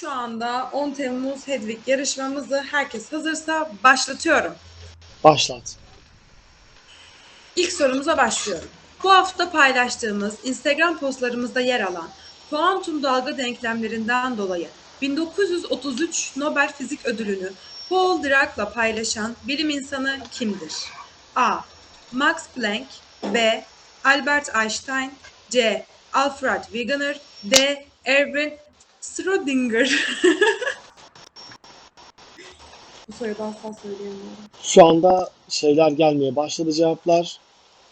Şu anda 10 Temmuz Hedvig yarışmamızı herkes hazırsa başlatıyorum. Başlat. İlk sorumuza başlıyorum. Bu hafta paylaştığımız Instagram postlarımızda yer alan kuantum dalga denklemlerinden dolayı 1933 Nobel Fizik Ödülünü Paul Dirac'la paylaşan bilim insanı kimdir? A. Max Planck B. Albert Einstein C. Alfred Wegener D. Erwin Schrödinger Bu soruyu asla söyleyemiyorum. Şu anda şeyler gelmeye başladı cevaplar.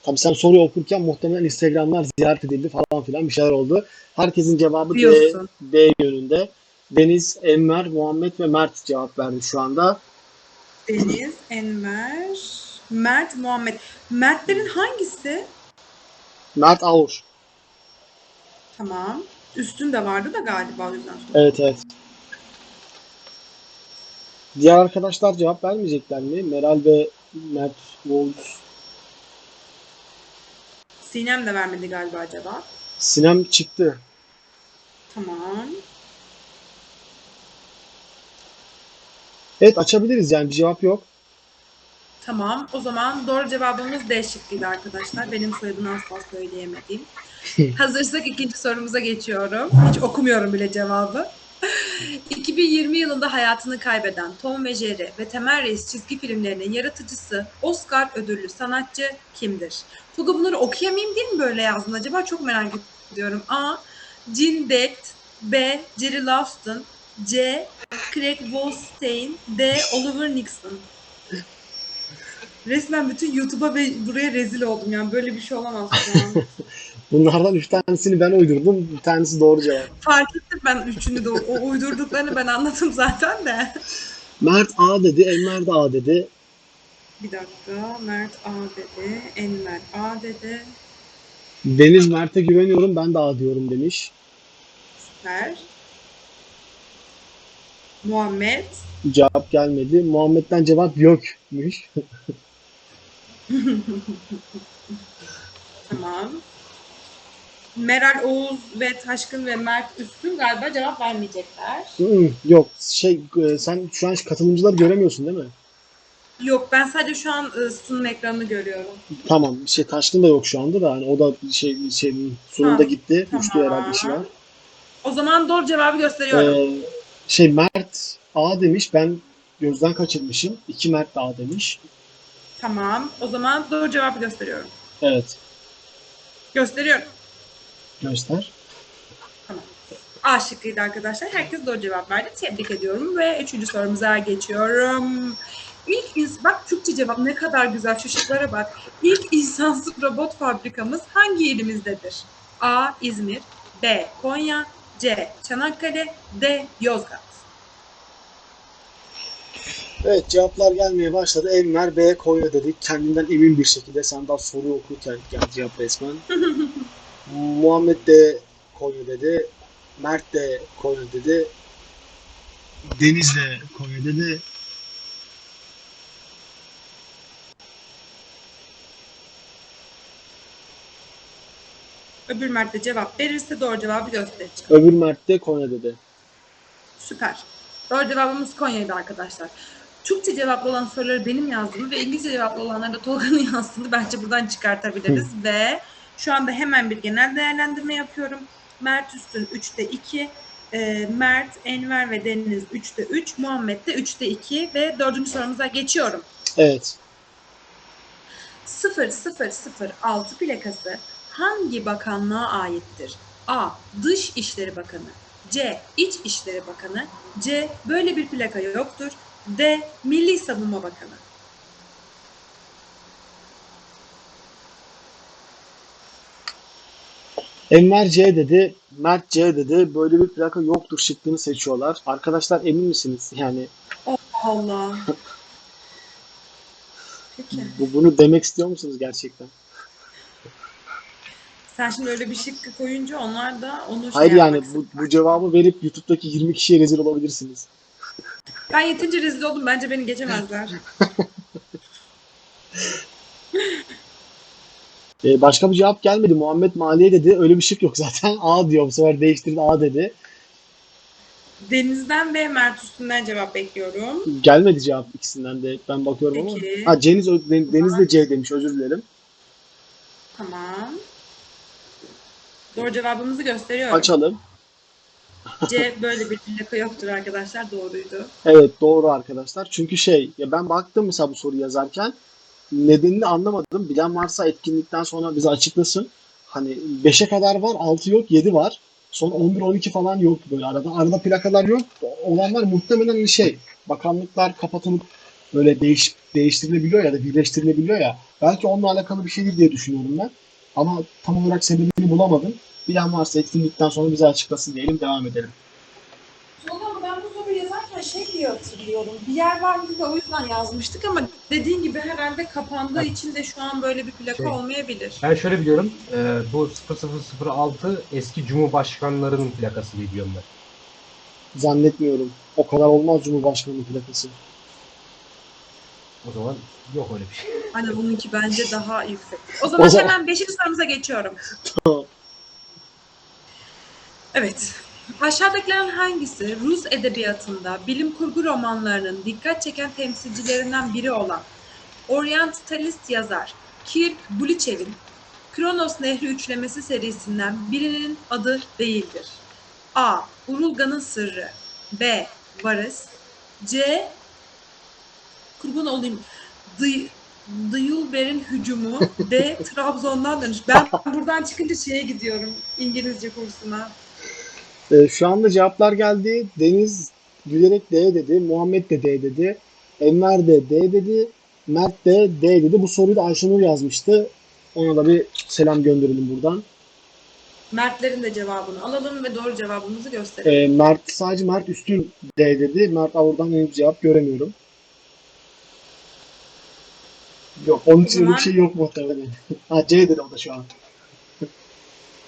Tabii sen soruyu okurken muhtemelen Instagram'lar ziyaret edildi falan filan bir şeyler oldu. Herkesin cevabı D, Diyorsun. D yönünde. Deniz, Enver, Muhammed ve Mert cevap verdi şu anda. Deniz, Enver, Mert, Muhammed. Mertlerin hangisi? Mert Ağur. Tamam. Üstünde vardı da galiba o yüzden sordum. Evet evet. Diğer arkadaşlar cevap vermeyecekler mi? Meral ve Mert Oğuz. Sinem de vermedi galiba acaba. Sinem çıktı. Tamam. Evet açabiliriz yani bir cevap yok. Tamam. O zaman doğru cevabımız D şıkkıydı arkadaşlar. Benim soyadını asla söyleyemediğim. Hazırsak ikinci sorumuza geçiyorum. Hiç okumuyorum bile cevabı. 2020 yılında hayatını kaybeden Tom ve Jerry ve Temel Reis çizgi filmlerinin yaratıcısı Oscar ödüllü sanatçı kimdir? Tuga bunları okuyamayayım diye mi böyle yazdın acaba? Çok merak ediyorum. A. Gene Dekt B. Jerry Lavston C. Craig Wolstein D. Oliver Nixon Resmen bütün YouTube'a ve buraya rezil oldum yani böyle bir şey olamaz. Bunlardan üç tanesini ben uydurdum. Bir tanesi doğru cevap. Fark ettim ben üçünü de o uydurduklarını ben anladım zaten de. Mert A dedi, Enver de A dedi. Bir dakika Mert A dedi, Enver A dedi. Deniz Mert'e güveniyorum ben de A diyorum demiş. Süper. Muhammed. Cevap gelmedi. Muhammed'den cevap yokmuş. Tamam. Meral Oğuz ve Taşkın ve Mert Üstün galiba cevap vermeyecekler. Hı, Yok şey e, sen şu an katılımcıları göremiyorsun değil mi? Yok ben sadece şu an ı, sunum ekranını görüyorum. Tamam şey Taşkın da yok şu anda da hani o da şey şey sunumda Ha, gitti. tamam. Üçlü herhalde işi var. O zaman doğru cevabı gösteriyorum. Ee, şey Mert A demiş ben gözden kaçırmışım. İki Mert A demiş. Tamam. O zaman doğru cevabı gösteriyorum. Evet Gösteriyorum. göster. Tamam. A şıkkıydı arkadaşlar. Herkes doğru cevap verdi. Tebrik ediyorum ve üçüncü sorumuza geçiyorum. İlk ins bak Türkçe cevap ne kadar güzel şu şıklara bak. İlk insansız robot fabrikamız hangi ilimizdedir? A. İzmir B. Konya C. Çanakkale D. Yozgat Evet cevaplar gelmeye başladı. Enver B Konya dedik. Kendinden emin bir şekilde sen daha soruyu okurken geldi cevap resmen. Muhammed de Konya dedi. Mert de Konya dedi. Deniz de Konya dedi. Öbür Mert de cevap verirse doğru cevabı göstereceğim. Öbür Mert de Konya dedi. Süper. Doğru cevabımız Konya'ydı arkadaşlar. Türkçe cevaplı olan soruları benim yazdığımı ve İngilizce cevaplı olanları da Tolga'nın yazdığını bence buradan çıkartabiliriz. ve şu anda hemen bir genel değerlendirme yapıyorum. Mert Üstün 3'te 2, e, Mert, Enver ve Deniz 3'te 3, Muhammed de 3'te 2 ve dördüncü sorumuza geçiyorum. Evet. 0006 plakası hangi bakanlığa aittir? A. Dış İşleri Bakanı C. İç İşleri Bakanı C. Böyle bir plaka yoktur D. Milli Savunma Bakanı Enver C dedi. Mert C dedi. Böyle bir plaka yoktur şıkkını seçiyorlar. Arkadaşlar emin misiniz? Yani Allah. Peki. bu, bunu demek istiyor musunuz gerçekten? Sen şimdi öyle bir şıkkı koyunca onlar da onu şey Hayır yapmak yani bu, bu cevabı verip YouTube'daki 20 kişiye rezil olabilirsiniz. Ben yetince rezil oldum. Bence beni geçemezler. Ee, başka bir cevap gelmedi. Muhammed Maliye dedi. Öyle bir şık yok zaten. A diyor. Bu sefer değiştirdi A dedi. Deniz'den ve Mert Üstün'den cevap bekliyorum. Gelmedi cevap ikisinden de. Ben bakıyorum Peki. ama. Ha Deniz, Deniz de C demiş. Özür dilerim. Tamam. Doğru cevabımızı gösteriyorum. Açalım. C böyle bir plaka yoktur arkadaşlar. Doğruydu. Evet doğru arkadaşlar. Çünkü şey ya ben baktım mesela bu soruyu yazarken nedenini anlamadım. Bilen varsa etkinlikten sonra bize açıklasın. Hani 5'e kadar var, 6 yok, 7 var. Son 11 12 falan yok böyle arada. Arada plakalar yok. Olanlar muhtemelen şey bakanlıklar kapatılıp böyle değiş, değiştirilebiliyor ya da birleştirilebiliyor ya. Belki onunla alakalı bir şeydir diye düşünüyorum ben. Ama tam olarak sebebini bulamadım. Bilen varsa etkinlikten sonra bize açıklasın diyelim devam edelim. Sonra ben bu soruyu yazarken şey diye hatırlıyorum. Bir yer vardı da o yüzden yazmıştık ama dediğin gibi herhalde kapandığı için de şu an böyle bir plaka Şey. olmayabilir. Ben şöyle biliyorum. e, bu 0006 eski cumhurbaşkanlarının plakası diye biliyorum ben. Zannetmiyorum. O kadar olmaz Cumhurbaşkanlığı plakası. O zaman yok öyle bir şey. Hani bununki bence daha yüksek. O zaman O zaman- hemen 5. sorumuza geçiyorum. Tamam. Evet. Aşağıdakilerin hangisi Rus edebiyatında bilim kurgu romanlarının dikkat çeken temsilcilerinden biri olan oryantalist yazar Kirk Bulichev'in Kronos Nehri Üçlemesi serisinden birinin adı değildir? A. Urulga'nın Sırrı B. Varys C. Kurban olayım. Dı Dıyulber'in hücumu D. Trabzon'dan dönüş. Ben buradan çıkınca şeye gidiyorum. İngilizce kursuna. Ee, şu anda cevaplar geldi. Deniz gülerek D dedi. Muhammed de D dedi. Enver de D dedi. Mert de D dedi. Bu soruyu da Ayşenur yazmıştı. Ona da bir selam gönderelim buradan. Mertlerin de cevabını alalım ve doğru cevabımızı gösterelim. Ee, Mert sadece Mert Üstün D dedi. Mert Avur'dan henüz cevap göremiyorum. Yok onun için bir şey yok muhtemelen. ha C dedi o da şu an.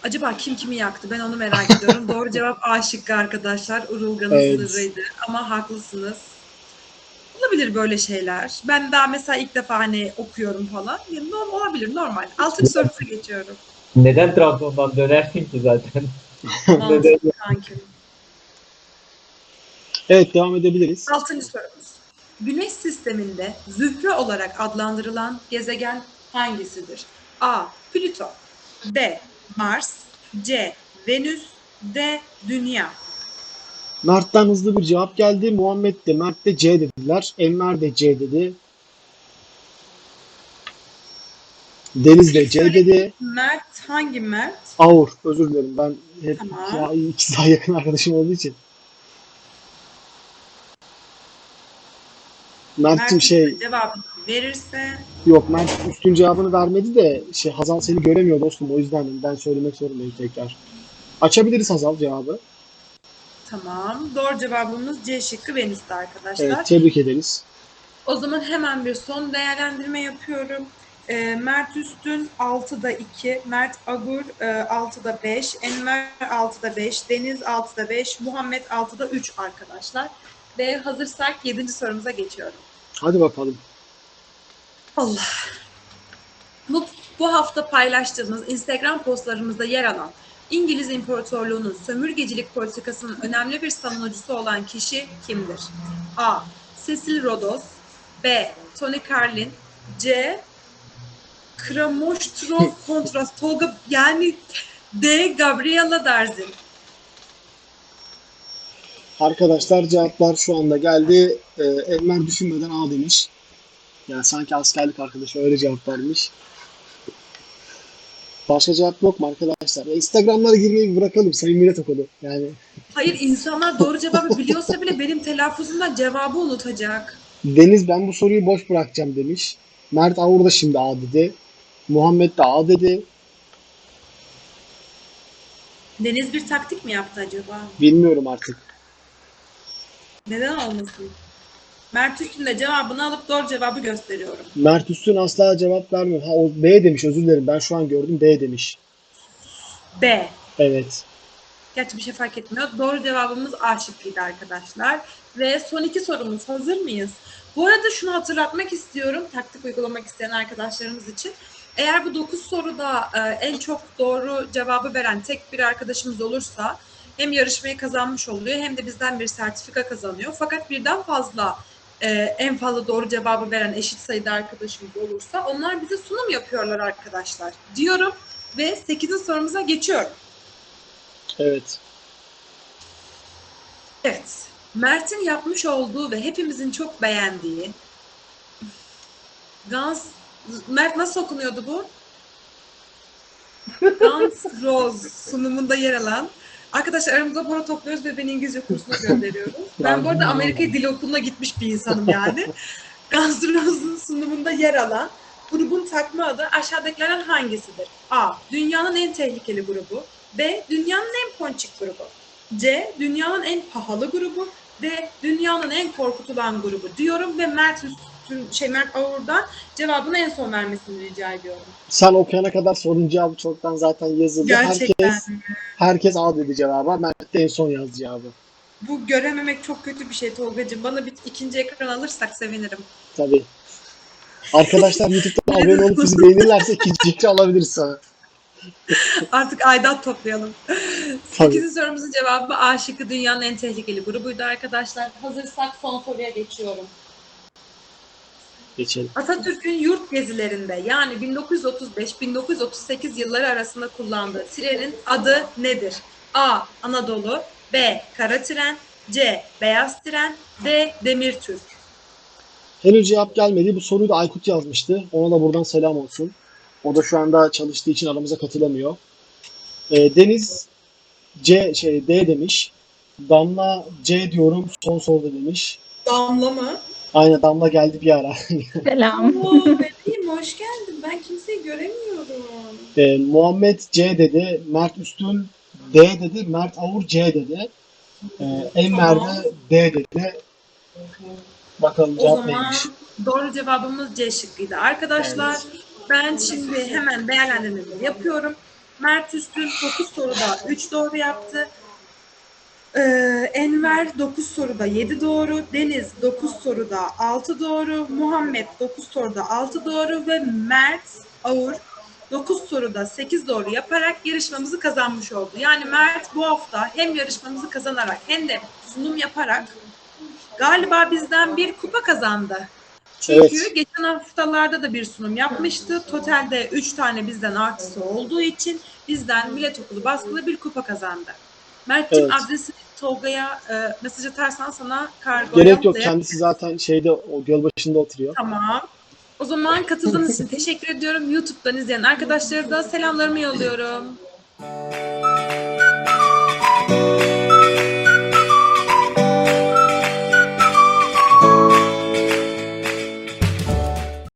Acaba kim kimi yaktı? Ben onu merak ediyorum. doğru cevap A şıkkı arkadaşlar. Urulgan'ın Evet. sırrıydı. Ama haklısınız. Olabilir böyle şeyler. Ben daha mesela ilk defa hani okuyorum falan. Yani normal olabilir normal. Altıncı sorumuza geçiyorum. Neden Trabzon'dan dönersin ki zaten? Kankim. Evet devam edebiliriz. Altıncı sorumuz. Güneş sisteminde zühre olarak adlandırılan gezegen hangisidir? A. Plüton B. Mars C. Venüs D. Dünya Mert'ten hızlı bir cevap geldi. Muhammed de Mert de C dediler. Enver de C dedi. Deniz de C dedi. Mert hangi Mert? Avur. Özür dilerim. Ben hep Tamam. ya, ikisi daha yakın arkadaşım olduğu için. Mert'cim Mert şey cevabını verirse yok Mert üstün cevabını vermedi de şey Hazal seni göremiyor dostum. O yüzden ben söylemek zorundayım tekrar. Açabiliriz Hazal cevabı. tamam. Doğru cevabımız C şıkkı Venüs'tü arkadaşlar. Evet tebrik ederiz. O zaman hemen bir son değerlendirme yapıyorum. Ee, Mert Üstün 6'da 2, Mert Agur e, 6'da 5, Enver 6'da 5, Deniz 6'da 5, Muhammed 6'da 3 arkadaşlar. Ve hazırsak 7. sorumuza geçiyorum. Hadi bakalım. Allah. Bu, bu hafta paylaştığımız Instagram postlarımızda yer alan İngiliz İmparatorluğu'nun sömürgecilik politikasının önemli bir savunucusu olan kişi kimdir? A. Cecil Rhodes B. Tony Carlin C. Kramostrov Kontras Tolga yani D. Gabriela Darzin Arkadaşlar cevaplar şu anda geldi. Ee, Enver düşünmeden A demiş. Yani sanki askerlik arkadaşı öyle cevap vermiş. Başka cevap yok mu arkadaşlar? Ya Instagram'lara girmeyi bırakalım Sayın Millet Okulu. Yani Hayır insanlar doğru cevabı biliyorsa bile benim telaffuzumdan cevabı unutacak. Deniz ben bu soruyu boş bırakacağım demiş. Mert Avur da şimdi A dedi. Muhammed de A dedi. Deniz bir taktik mi yaptı acaba? Bilmiyorum artık. Neden olmasın? Mert Üstün de cevabını alıp doğru cevabı gösteriyorum. Mert Üstün asla cevap vermiyor. Ha o B demiş özür dilerim. Ben şu an gördüm B demiş. B. Evet. Gerçi bir şey fark etmiyor. Doğru cevabımız A şıkkıydı arkadaşlar. Ve son iki sorumuz. Hazır mıyız? Bu arada şunu hatırlatmak istiyorum. Taktik uygulamak isteyen arkadaşlarımız için. Eğer bu 9 soruda e, en çok doğru cevabı veren tek bir arkadaşımız olursa hem yarışmayı kazanmış oluyor hem de bizden bir sertifika kazanıyor. Fakat birden fazla e, en fazla doğru cevabı veren eşit sayıda arkadaşımız olursa onlar bize sunum yapıyorlar arkadaşlar diyorum ve 8. sorumuza geçiyorum. Evet. Evet. Mert'in yapmış olduğu ve hepimizin çok beğendiği Guns Mert nasıl okunuyordu bu? Guns Rose sunumunda yer alan Arkadaşlar aramızda para topluyoruz ve beni İngilizce kursuna gönderiyoruz. Ben bu arada Amerika Dil Okulu'na gitmiş bir insanım yani. Guns N' sunumunda yer alan grubun takma adı aşağıdakilerden hangisidir? A. Dünyanın en tehlikeli grubu. B. Dünyanın en ponçik grubu. C. Dünyanın en pahalı grubu. D. Dünyanın en korkutulan grubu diyorum ve Mert Üstün, şey Mert Ağur'dan cevabını en son vermesini rica ediyorum. Sen okuyana kadar sorunun cevabı çoktan zaten yazıldı. Gerçekten Herkes, herkes A dedi cevaba. Mert de en son yazdı cevabı. bu görememek çok kötü bir şey Tolga'cığım. Bana bir ikinci ekran alırsak sevinirim. Tabii. Arkadaşlar YouTube'da abone olup bizi beğenirlerse ikinci alabiliriz sana. Artık aidat toplayalım. 8. sorumuzun cevabı A şıkkı dünyanın en tehlikeli grubuydu arkadaşlar. Hazırsak son soruya geçiyorum. Geçelim. Atatürk'ün yurt gezilerinde yani 1935-1938 yılları arasında kullandığı trenin adı nedir? A. Anadolu B. Kara tren C. Beyaz tren D. Demir Türk Henüz cevap gelmedi. Bu soruyu da Aykut yazmıştı. Ona da buradan selam olsun. O da şu anda çalıştığı için aramıza katılamıyor. Ee, Deniz C şey D demiş. Damla C diyorum son soruda demiş. Damla mı? Aynen Damla geldi bir ara. Selam. Oo bebeğim hoş geldin. Ben kimseyi göremiyorum. Ee, Muhammed C dedi. Mert Üstün D dedi. Mert Avur C dedi. Ee, Enver de D dedi. Bakalım O cevap zaman neymiş. doğru cevabımız C şıkkıydı. Arkadaşlar ben şimdi hemen değerlendirmeleri yapıyorum. Mert Üstün 9 soruda 3 doğru yaptı. Ee, Enver 9 soruda 7 doğru. Deniz 9 soruda 6 doğru. Muhammed 9 soruda 6 doğru. Ve Mert Ağur 9 soruda 8 doğru yaparak yarışmamızı kazanmış oldu. Yani Mert bu hafta hem yarışmamızı kazanarak hem de sunum yaparak galiba bizden bir kupa kazandı. Çünkü Evet. geçen haftalarda da bir sunum yapmıştı. Totalde 3 tane bizden artısı olduğu için bizden Millet Okulu baskılı bir kupa kazandı. Mert'cim Evet. adresini Tolga'ya e, mesaj atarsan sana kargo Gerek yok. Kendisi zaten şeyde o göl başında oturuyor. Tamam. O zaman katıldığınız için teşekkür ediyorum. YouTube'dan izleyen arkadaşlara da selamlarımı yolluyorum.